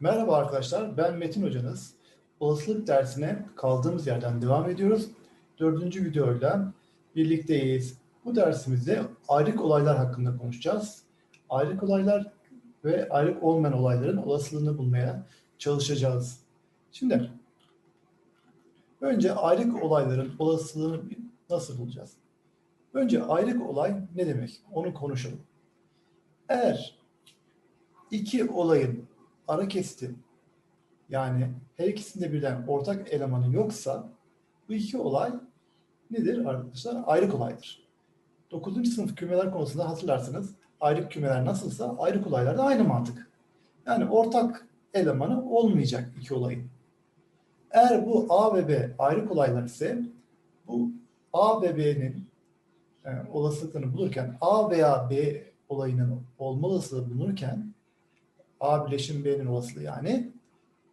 Merhaba arkadaşlar, ben Metin hocanız. Olasılık dersine kaldığımız yerden devam ediyoruz. Dördüncü videoyla birlikteyiz. Bu dersimizde ayrık olaylar hakkında konuşacağız. Ayrık olaylar ve ayrık olmayan olayların olasılığını bulmaya çalışacağız. Şimdi önce ayrık olayların olasılığını nasıl bulacağız? Önce ayrık olay ne demek? Onu konuşalım. Eğer iki olayın ara kesiti yani her ikisinde birden ortak elemanı yoksa bu iki olay nedir arkadaşlar? Ayrık olaydır. 9. sınıf kümeler konusunda hatırlarsınız ayrık kümeler nasılsa ayrık olaylar da aynı mantık. Yani ortak elemanı olmayacak iki olayın. Eğer bu A ve B ayrık olaylar ise bu A ve B'nin yani e, olasılıklarını bulurken A veya B olayının olma olasılığı bulunurken A bileşim B'nin olasılığı yani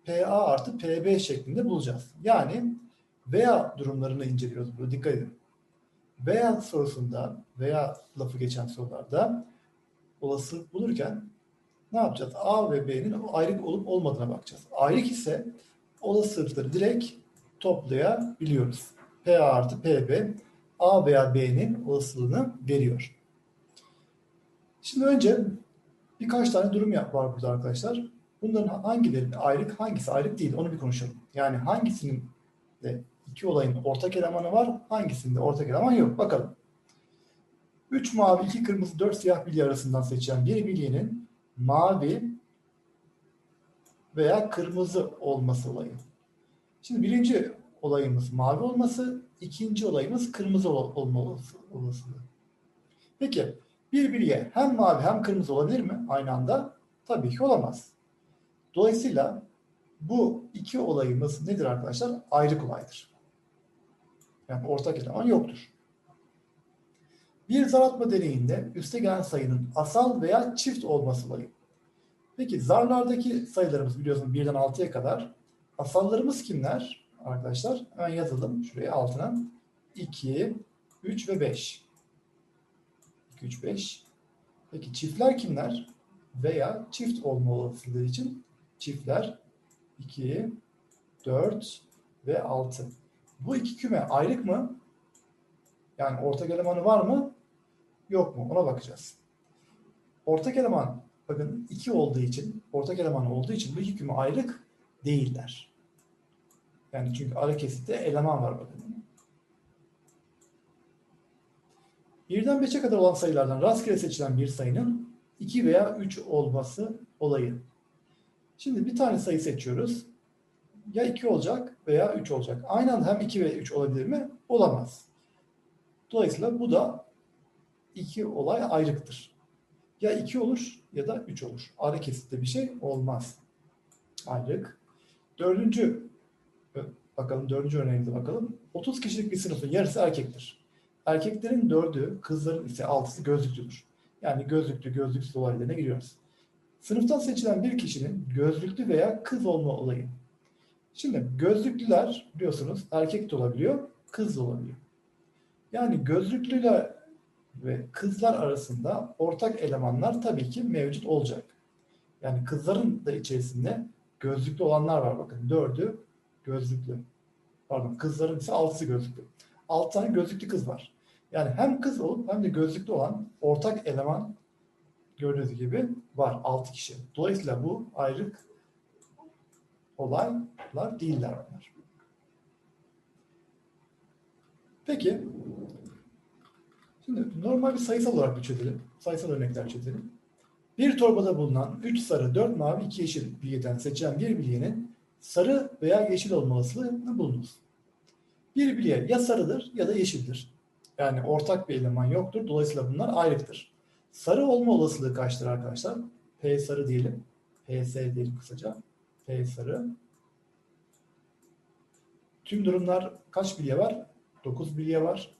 PA artı PB şeklinde bulacağız. Yani veya durumlarını inceliyoruz burada dikkat edin. Veya sorusunda veya lafı geçen sorularda olasılık bulurken ne yapacağız? A ve B'nin ayrık olup olmadığına bakacağız. Ayrık ise olasılıkları direkt toplayabiliyoruz. PA artı PB A veya B'nin olasılığını veriyor. Şimdi önce birkaç tane durum var burada arkadaşlar. Bunların hangileri ayrık, hangisi ayrık değil onu bir konuşalım. Yani hangisinin de iki olayın ortak elemanı var, hangisinde ortak eleman yok. Bakalım. 3 mavi, 2 kırmızı, 4 siyah bilye arasından seçilen bir bilyenin mavi veya kırmızı olması olayı. Şimdi birinci olayımız mavi olması, ikinci olayımız kırmızı olma olasılığı. Peki bir bilye hem mavi hem kırmızı olabilir mi aynı anda? Tabii ki olamaz. Dolayısıyla bu iki olayımız nedir arkadaşlar? Ayrık olaydır. Yani ortak eleman yoktur. Bir zaratma deneyinde üste gelen sayının asal veya çift olması olayı. Peki zarlardaki sayılarımız biliyorsunuz birden 6'ya kadar. Asallarımız kimler arkadaşlar? Hemen yazalım şuraya altına. 2, 3 ve 5. 2, 3, 5. Peki çiftler kimler? Veya çift olma olasılığı için çiftler 2, 4 ve 6. Bu iki küme ayrık mı? Yani ortak elemanı var mı? Yok mu? Ona bakacağız. Ortak eleman bakın 2 olduğu için, ortak eleman olduğu için bu iki küme ayrık değiller. Yani çünkü ara kesitte eleman var bakın. Birden 5'e kadar olan sayılardan rastgele seçilen bir sayının 2 veya 3 olması olayı. Şimdi bir tane sayı seçiyoruz. Ya 2 olacak veya 3 olacak. Aynı hem 2 ve 3 olabilir mi? Olamaz. Dolayısıyla bu da iki olay ayrıktır. Ya 2 olur ya da 3 olur. Ara kesitte bir şey olmaz. Ayrık. Dördüncü bakalım dördüncü örneğimize bakalım. 30 kişilik bir sınıfın yarısı erkektir. Erkeklerin dördü, kızların ise altısı gözlüklüdür. Yani gözlüklü, gözlüksüz olaylarına giriyoruz. Sınıftan seçilen bir kişinin gözlüklü veya kız olma olayı. Şimdi gözlüklüler biliyorsunuz erkek de olabiliyor, kız da olabiliyor. Yani gözlüklüler ve kızlar arasında ortak elemanlar tabii ki mevcut olacak. Yani kızların da içerisinde gözlüklü olanlar var bakın. Dördü gözlüklü. Pardon kızların ise altısı gözlüklü. Altı tane gözlüklü kız var. Yani hem kız olup hem de gözlüklü olan ortak eleman gördüğünüz gibi var. Altı kişi. Dolayısıyla bu ayrık olaylar değiller onlar. Peki şimdi normal bir sayısal olarak bir çözelim. Sayısal örnekler çözelim. Bir torbada bulunan 3 sarı, 4 mavi, 2 yeşil bilyeden seçilen bir bilyenin sarı veya yeşil olma olasılığını bulunuz. Bir bilye ya sarıdır ya da yeşildir. Yani ortak bir eleman yoktur. Dolayısıyla bunlar ayrıktır. Sarı olma olasılığı kaçtır arkadaşlar? P sarı diyelim. PS diyelim kısaca. P sarı. Tüm durumlar kaç bilye var? 9 bilye var.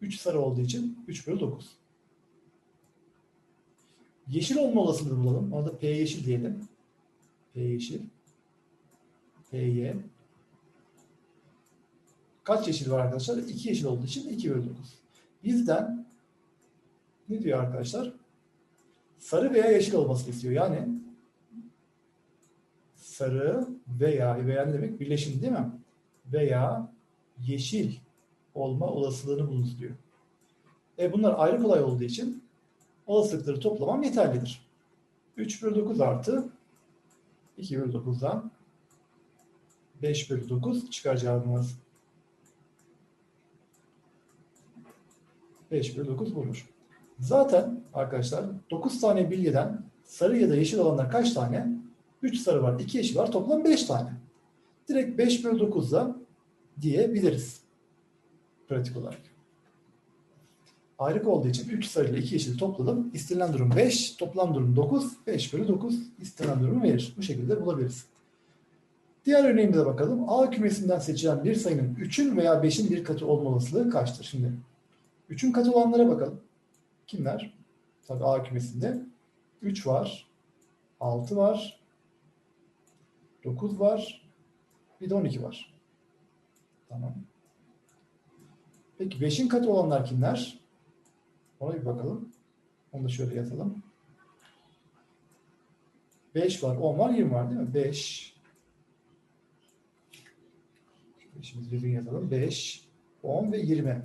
3 sarı olduğu için 3 bölü 9. Yeşil olma olasılığı bulalım. Orada P yeşil diyelim. P yeşil. P'ye. Kaç yeşil var arkadaşlar? 2 yeşil olduğu için 2 bölü 9. Bizden ne diyor arkadaşlar? Sarı veya yeşil olmasını istiyor. Yani sarı veya veya ne demek? Birleşim değil mi? Veya yeşil olma olasılığını bulunuz diyor. E bunlar ayrı kolay olduğu için olasılıkları toplamam yeterlidir. 3 bölü 9 artı 2 bölü 9'dan 5 bölü 9 çıkar cevabımız. 5 bölü 9 bulunur. Zaten arkadaşlar 9 tane bilyeden sarı ya da yeşil olanlar kaç tane? 3 sarı var, 2 yeşil var. Toplam 5 tane. Direkt 5 bölü 9'da diyebiliriz. Pratik olarak. Ayrık olduğu için 3 sarı ile 2 yeşil topladım. İstenilen durum 5, toplam durum 9. 5 bölü 9 istenilen durumu verir. Bu şekilde bulabiliriz. Diğer örneğimize bakalım. A kümesinden seçilen bir sayının 3'ün veya 5'in bir katı olma olasılığı kaçtır? Şimdi 3'ün katı olanlara bakalım. Kimler? Tabii A kümesinde 3 var, 6 var, 9 var, bir de 12 var. Tamam. Peki 5'in katı olanlar kimler? Ona bir bakalım. Onu da şöyle yazalım. 5 var, 10 var, 20 var değil mi? 5. Şimdi yazalım. 5, 10 ve 20.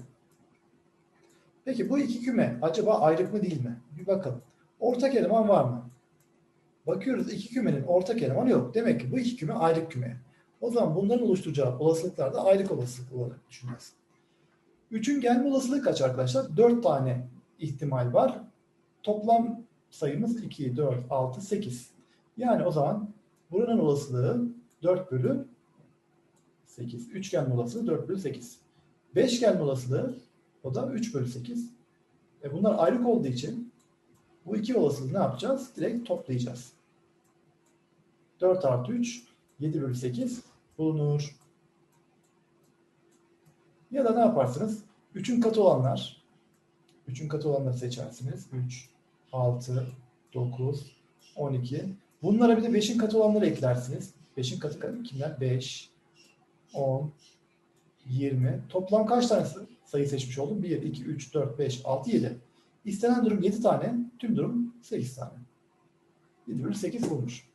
Peki bu iki küme acaba ayrık mı değil mi? Bir bakalım. Ortak eleman var mı? Bakıyoruz iki kümenin ortak elemanı yok. Demek ki bu iki küme ayrık küme. O zaman bunların oluşturacağı olasılıklar da ayrık olasılık olarak düşüneceğiz. 3'ün gelme olasılığı kaç arkadaşlar? 4 tane ihtimal var. Toplam sayımız 2, 4, 6, 8. Yani o zaman buranın olasılığı 4 bölü 8. 3 gelme olasılığı 4 bölü 8. 5 gelme olasılığı o da 3 bölü 8. E bunlar ayrık olduğu için bu iki olasılığı ne yapacağız? Direkt toplayacağız. 4 artı 3 7 bölü 8 bulunur. Ya da ne yaparsınız? 3'ün katı olanlar 3'ün katı olanları seçersiniz. 3, 6, 9, 12. Bunlara bir de 5'in katı olanları eklersiniz. 5'in katı katı kimler? 5, 10, 20. Toplam kaç tane sayı seçmiş oldum? 1, 2, 3, 4, 5, 6, 7. İstenen durum 7 tane, tüm durum 8 tane. 7 bölü 8 bulmuş.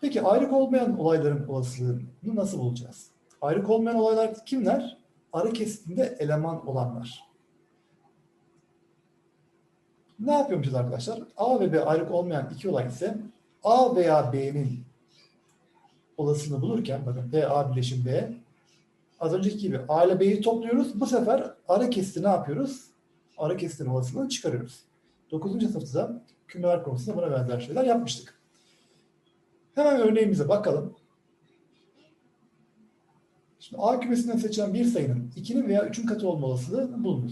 Peki ayrık olmayan olayların olasılığını nasıl bulacağız? Ayrık olmayan olaylar kimler? Arı kesitinde eleman olanlar. Ne yapıyormuşuz arkadaşlar? A ve B ayrık olmayan iki olay ise A veya B'nin olasılığını bulurken bakın B A birleşim B az önceki gibi A ile B'yi topluyoruz. Bu sefer ara kesiti ne yapıyoruz? Ara kesitin olasılığını çıkarıyoruz. 9. sınıfta kümeler konusunda buna benzer şeyler yapmıştık. Hemen örneğimize bakalım. Şimdi A kümesinden seçilen bir sayının 2'nin veya 3'ün katı olma olasılığı bulunur.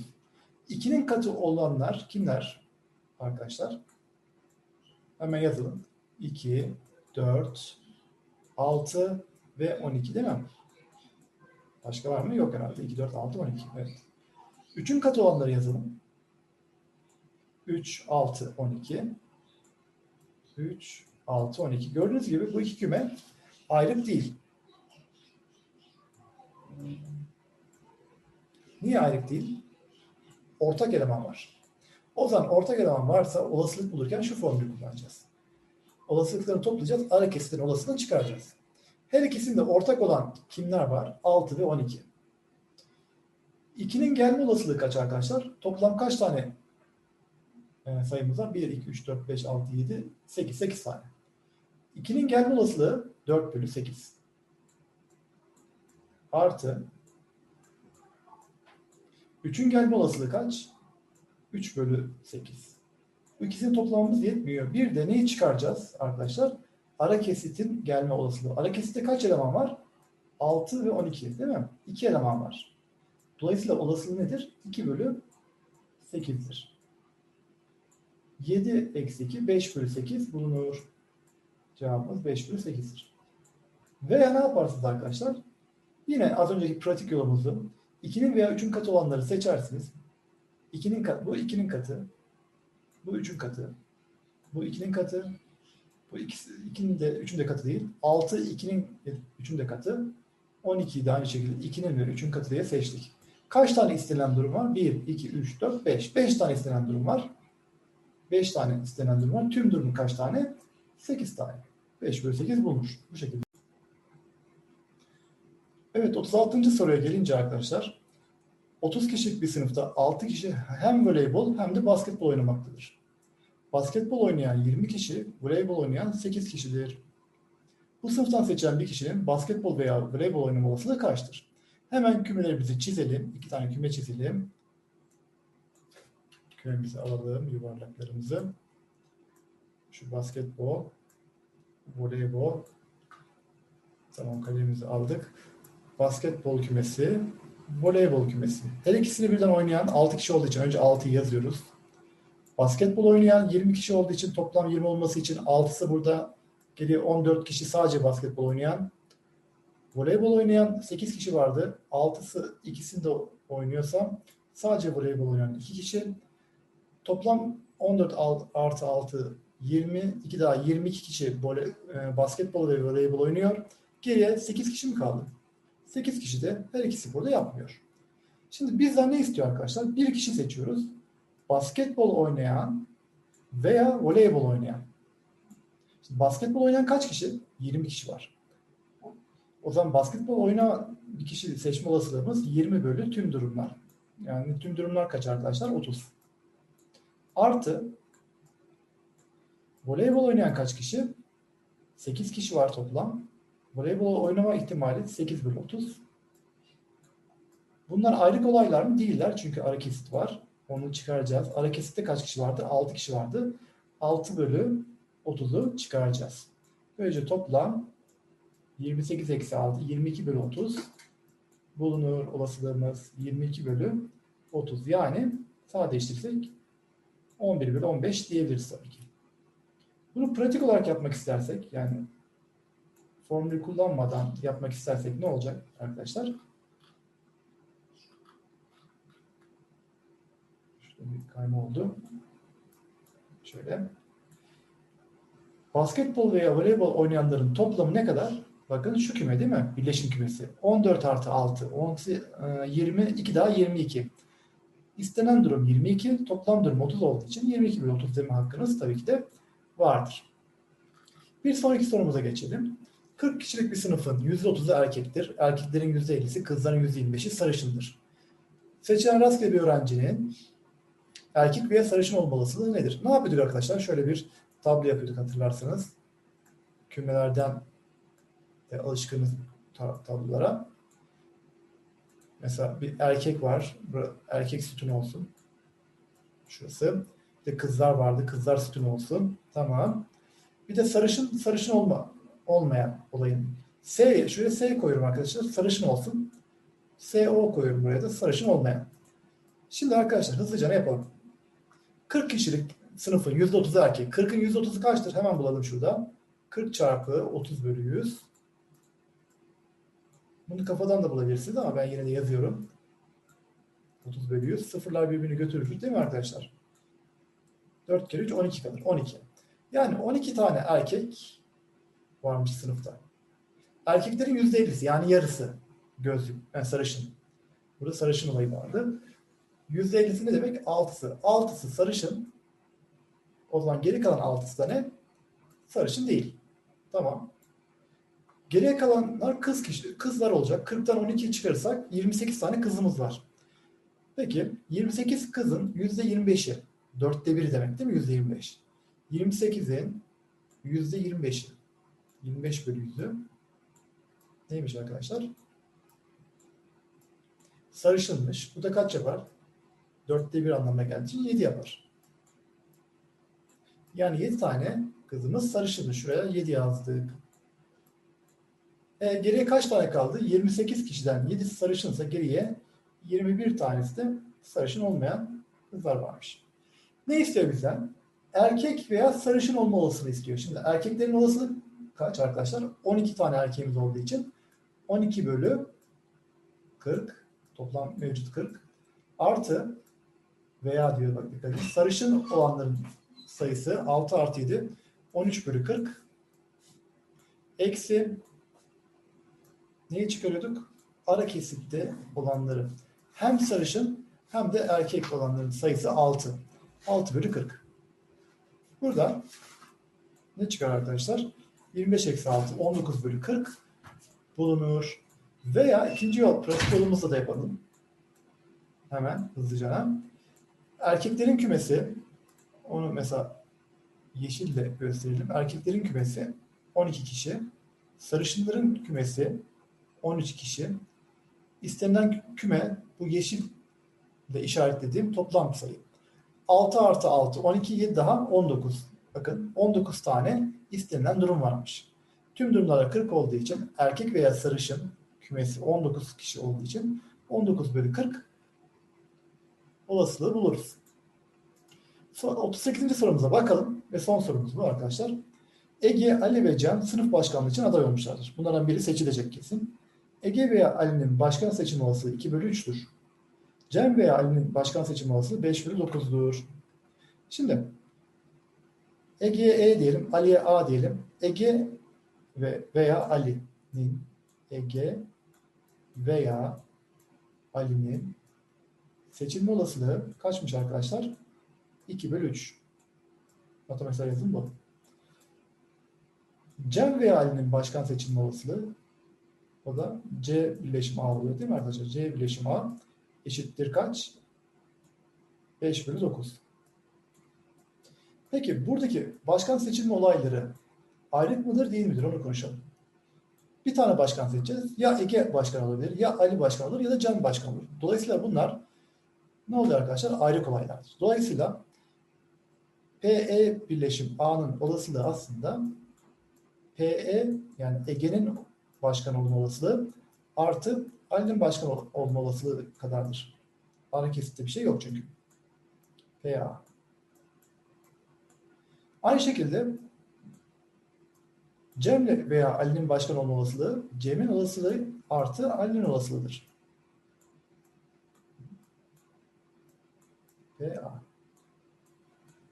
2'nin katı olanlar kimler arkadaşlar? Hemen yazalım. 2, 4, 6 ve 12 değil mi? Başka var mı? Yok herhalde. 2, 4, 6, 12. Evet. 3'ün katı olanları yazalım. 3, 6, 12. 3, 6, 12. Gördüğünüz gibi bu iki küme ayrık değil. Niye ayrık değil? Ortak eleman var. O zaman ortak eleman varsa olasılık bulurken şu formülü kullanacağız. Olasılıklarını toplayacağız. Ara kesitin olasılığını çıkaracağız. Her ikisinde ortak olan kimler var? 6 ve 12. 2'nin gelme olasılığı kaç arkadaşlar? Toplam kaç tane e, sayımız var? 1, 2, 3, 4, 5, 6, 7, 8. 8 tane. 2'nin gelme olasılığı 4 bölü 8. Artı 3'ün gelme olasılığı kaç? 3 bölü 8. Bu ikisini toplamamız yetmiyor. Bir de neyi çıkaracağız arkadaşlar? Ara kesitin gelme olasılığı. Ara kesitte kaç eleman var? 6 ve 12 değil mi? 2 eleman var. Dolayısıyla olasılığı nedir? 2 bölü 8'dir. 7 eksi 2 5 bölü 8 bulunur. Cevabımız 5 bölü 8'dir. Veya ne yaparsınız arkadaşlar? Yine az önceki pratik yolumuzu 2'nin veya 3'ün katı olanları seçersiniz. 2'nin katı, bu 2'nin katı, bu 3'ün katı, bu 2'nin katı, bu 2'nin de 3'ün de katı değil. 6 2'nin 3'ün de katı. 12'yi de aynı şekilde 2'nin ve 3'ün katı diye seçtik. Kaç tane istenen durum var? 1, 2, 3, 4, 5. 5 tane istenen durum var. 5 tane istenen durum var. Tüm durumun kaç tane? 8 tane. 5 bölü 8 bulunur. Bu şekilde. Evet 36. soruya gelince arkadaşlar 30 kişilik bir sınıfta 6 kişi hem voleybol hem de basketbol oynamaktadır. Basketbol oynayan 20 kişi, voleybol oynayan 8 kişidir. Bu sınıftan seçilen bir kişinin basketbol veya voleybol oynama olasılığı kaçtır? Hemen kümelerimizi çizelim. İki tane küme çizelim. Kümemizi alalım, yuvarlaklarımızı. Şu basketbol, voleybol. Tamam kalemimizi aldık. Basketbol kümesi, voleybol kümesi. Her ikisini birden oynayan 6 kişi olduğu için önce 6'yı yazıyoruz. Basketbol oynayan 20 kişi olduğu için toplam 20 olması için 6'sı burada geliyor 14 kişi sadece basketbol oynayan. Voleybol oynayan 8 kişi vardı. 6'sı ikisini de oynuyorsam sadece voleybol oynayan 2 kişi. Toplam 14 artı 6 20, 2 daha 22 kişi vole, e, basketbol ve voleybol oynuyor. Geriye 8 kişi mi kaldı? 8 kişi de her ikisi burada yapmıyor. Şimdi bizden ne istiyor arkadaşlar? Bir kişi seçiyoruz. Basketbol oynayan veya voleybol oynayan. Şimdi basketbol oynayan kaç kişi? 20 kişi var. O zaman basketbol oynayan bir kişi seçme olasılığımız 20 bölü tüm durumlar. Yani tüm durumlar kaç arkadaşlar? 30. Artı voleybol oynayan kaç kişi? 8 kişi var toplam. Voleybol oynama ihtimali 8 bölü 30. Bunlar ayrık olaylar mı? Değiller. Çünkü ara kesit var. Onu çıkaracağız. Ara kesitte kaç kişi vardı? 6 kişi vardı. 6 bölü 30'u çıkaracağız. Böylece toplam 28 eksi 6, 22 bölü 30 bulunur olasılığımız 22 bölü 30. Yani sadeleştirirsek 11 bölü 15 diyebiliriz tabii ki. Bunu pratik olarak yapmak istersek yani formülü kullanmadan yapmak istersek ne olacak arkadaşlar? Bir kayma oldu. Şöyle. Basketbol veya voleybol oynayanların toplamı ne kadar? Bakın şu küme değil mi? Birleşim kümesi. 14 artı 6. 10, 20, 2 daha 22. İstenen durum 22. Toplam durum 30 olduğu için 22 bölü 30 deme hakkınız tabii ki de vardır. Bir sonraki sorumuza geçelim. 40 kişilik bir sınıfın %30'u erkektir. Erkeklerin %50'si, kızların %25'i sarışındır. Seçilen rastgele bir öğrencinin erkek veya sarışın olma nedir? Ne yapıyorduk arkadaşlar? Şöyle bir tablo yapıyorduk hatırlarsanız. Kümelerden de alışkınız tablolara. Mesela bir erkek var. Erkek sütun olsun. Şurası. Bir de kızlar vardı. Kızlar sütun olsun. Tamam. Bir de sarışın sarışın olma olmayan olayın. S, şuraya S koyuyorum arkadaşlar. Sarışın olsun. SO koyuyorum buraya da sarışın olmayan. Şimdi arkadaşlar hızlıca ne yapalım? 40 kişilik sınıfın %30'u erkek. 40'ın %30'u kaçtır? Hemen bulalım şurada. 40 çarpı 30 bölü 100. Bunu kafadan da bulabilirsiniz ama ben yine de yazıyorum. 30 bölü 100. Sıfırlar birbirini götürür değil mi arkadaşlar? 4 kere 3 12 kalır. 12. Yani 12 tane erkek varmış sınıfta. Erkeklerin %50'si yani yarısı gözlük, yani sarışın. Burada sarışın olayı vardı. %50'si ne demek? 6'sı. 6'sı sarışın. O zaman geri kalan 6'sı da ne? Sarışın değil. Tamam. Geriye kalanlar kız kişi, kızlar olacak. 40'tan 12 çıkarırsak 28 tane kızımız var. Peki 28 kızın %25'i. Dörtte biri demek değil mi %25? 28'in %25'i. 25 bölü 100'ü. Neymiş arkadaşlar? Sarışınmış. Bu da kaç yapar? Dörtte bir anlamına geldiği için 7 yapar. Yani 7 tane kızımız sarışınmış. Şuraya 7 yazdık. E, geriye kaç tane kaldı? 28 kişiden 7'si sarışınsa geriye 21 tanesi de sarışın olmayan kızlar varmış. Ne istiyor bizden? Erkek veya sarışın olma olasılığı istiyor. Şimdi erkeklerin olasılığı kaç arkadaşlar? 12 tane erkeğimiz olduğu için 12 bölü 40 toplam mevcut 40 artı veya diyor bak dikkat edin. Sarışın olanların sayısı 6 artı 7 13 bölü 40 eksi neyi çıkarıyorduk? Ara kesitte olanları. Hem sarışın hem de erkek olanların sayısı 6. 6 bölü 40. Burada ne çıkar arkadaşlar? 25 eksi 6 19 bölü 40 bulunur. Veya ikinci yol pratik yolumuzda da yapalım. Hemen hızlıca. Erkeklerin kümesi onu mesela yeşille gösterelim. Erkeklerin kümesi 12 kişi. Sarışınların kümesi 13 kişi. İstenilen küme bu yeşille işaretlediğim toplam sayı. 6 artı 6, 12, 7 daha 19. Bakın 19 tane istenilen durum varmış. Tüm durumlarda 40 olduğu için erkek veya sarışın kümesi 19 kişi olduğu için 19 bölü 40 olasılığı buluruz. Sonra 38. sorumuza bakalım ve son sorumuz bu arkadaşlar. Ege, Ali ve Cem sınıf başkanlığı için aday olmuşlardır. Bunlardan biri seçilecek kesin. Ege veya Ali'nin başkan seçilme olasılığı 2 bölü 3'tür. Cem veya Ali'nin başkan seçilme olasılığı 5 bölü 9'dur. Şimdi Ege'ye E diyelim, Ali'ye A diyelim. Ege ve veya Ali'nin Ege veya Ali'nin seçilme olasılığı kaçmış arkadaşlar? 2 bölü 3. Matematiksel yazım bu. Cem veya Ali'nin başkan seçilme olasılığı o da C birleşim A oluyor değil mi arkadaşlar? C birleşim A eşittir kaç? 5 bölü 9. Peki buradaki başkan seçilme olayları ayrık mıdır değil midir onu konuşalım. Bir tane başkan seçeceğiz. Ya Ege başkan olabilir, ya Ali başkan olur ya da Cem başkan olur. Dolayısıyla bunlar ne oluyor arkadaşlar? Ayrık olaylardır. Dolayısıyla PE birleşim A'nın olasılığı aslında PE yani Ege'nin başkan olma olasılığı artı Ali'nin başkan olma olasılığı kadardır. Ara kesitte bir şey yok çünkü. PA. Aynı şekilde Cem'le veya Ali'nin başkan olma olasılığı Cem'in olasılığı artı Ali'nin olasılığıdır. PA.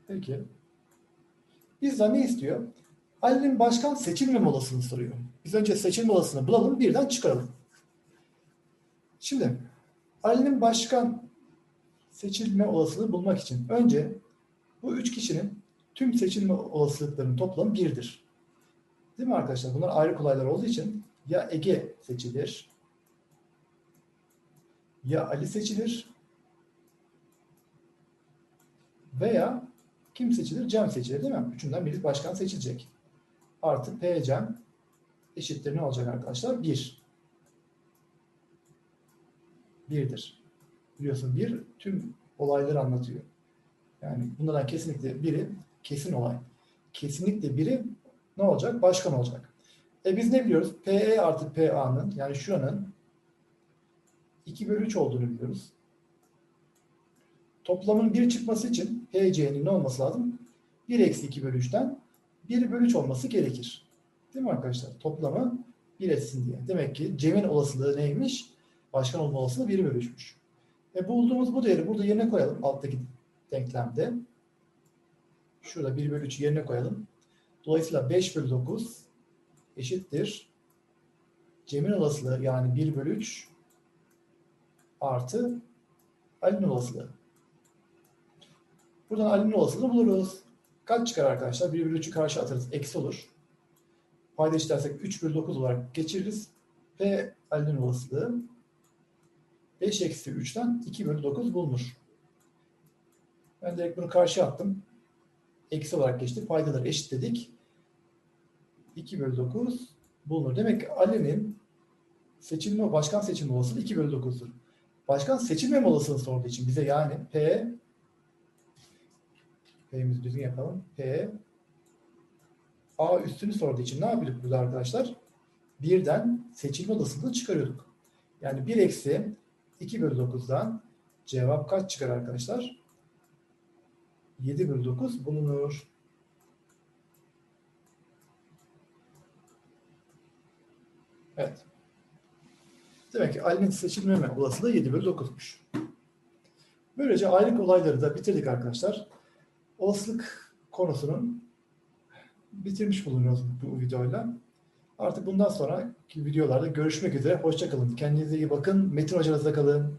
Peki. Bizden ne istiyor? Ali'nin başkan seçilmeme olasılığını soruyor. Biz önce seçilme olasılığını bulalım, birden çıkaralım. Şimdi Ali'nin başkan seçilme olasılığını bulmak için önce bu üç kişinin tüm seçilme olasılıklarının toplamı birdir. Değil mi arkadaşlar? Bunlar ayrı kolaylar olduğu için ya Ege seçilir ya Ali seçilir veya kim seçilir? Cem seçilir değil mi? Üçünden biri başkan seçilecek. Artı P Cem eşittir ne olacak arkadaşlar? 1. 1'dir. Biliyorsun bir tüm olayları anlatıyor. Yani bunlardan kesinlikle biri kesin olay. Kesinlikle biri ne olacak? Başkan olacak. E biz ne biliyoruz? PE artı PA'nın yani şuranın 2 bölü 3 olduğunu biliyoruz. Toplamın 1 çıkması için PC'nin ne olması lazım? 1 eksi 2 bölü 3'ten 1 bölü 3 olması gerekir. Değil mi arkadaşlar? Toplamı 1 etsin diye. Demek ki Cem'in olasılığı neymiş? Başkan olma olasılığı 1 bölü 3'müş. E bulduğumuz bu değeri burada yerine koyalım alttaki denklemde. Şurada 1 bölü 3 yerine koyalım. Dolayısıyla 5 bölü 9 eşittir. Cem'in olasılığı yani 1 bölü 3 artı Ali'nin olasılığı. Buradan Ali'nin olasılığını buluruz. Kaç çıkar arkadaşlar? 1 bölü 3'ü karşı atarız. Eksi olur. Payda işlersek 3 bölü 9 olarak geçiririz. P Ali'nin olasılığı 5 eksi 3'ten 2 bölü 9 bulunur. Ben direkt bunu karşı attım. Eksi olarak geçti. Paydaları eşitledik. 2 bölü 9 bulunur. Demek ki Ali'nin seçilme, başkan seçilme olasılığı 2 bölü 9'dur. Başkan seçilmeme olasılığını sorduğu için bize yani P P'mizi düzgün yapalım. P A üstünü sorduğu için ne yapıyorduk burada arkadaşlar? Birden seçilme olasılığını çıkarıyorduk. Yani 1 eksi 2 bölü 9'dan cevap kaç çıkar arkadaşlar? 7 bölü 9 bulunur. Evet. Demek ki Ali'nin seçilmeme olasılığı 7 bölü 9'muş. Böylece ayrık olayları da bitirdik arkadaşlar. Olasılık konusunun bitirmiş bulunuyoruz bu videoyla. Artık bundan sonraki videolarda görüşmek üzere. Hoşçakalın. Kendinize iyi bakın. Metin hocanızla kalın.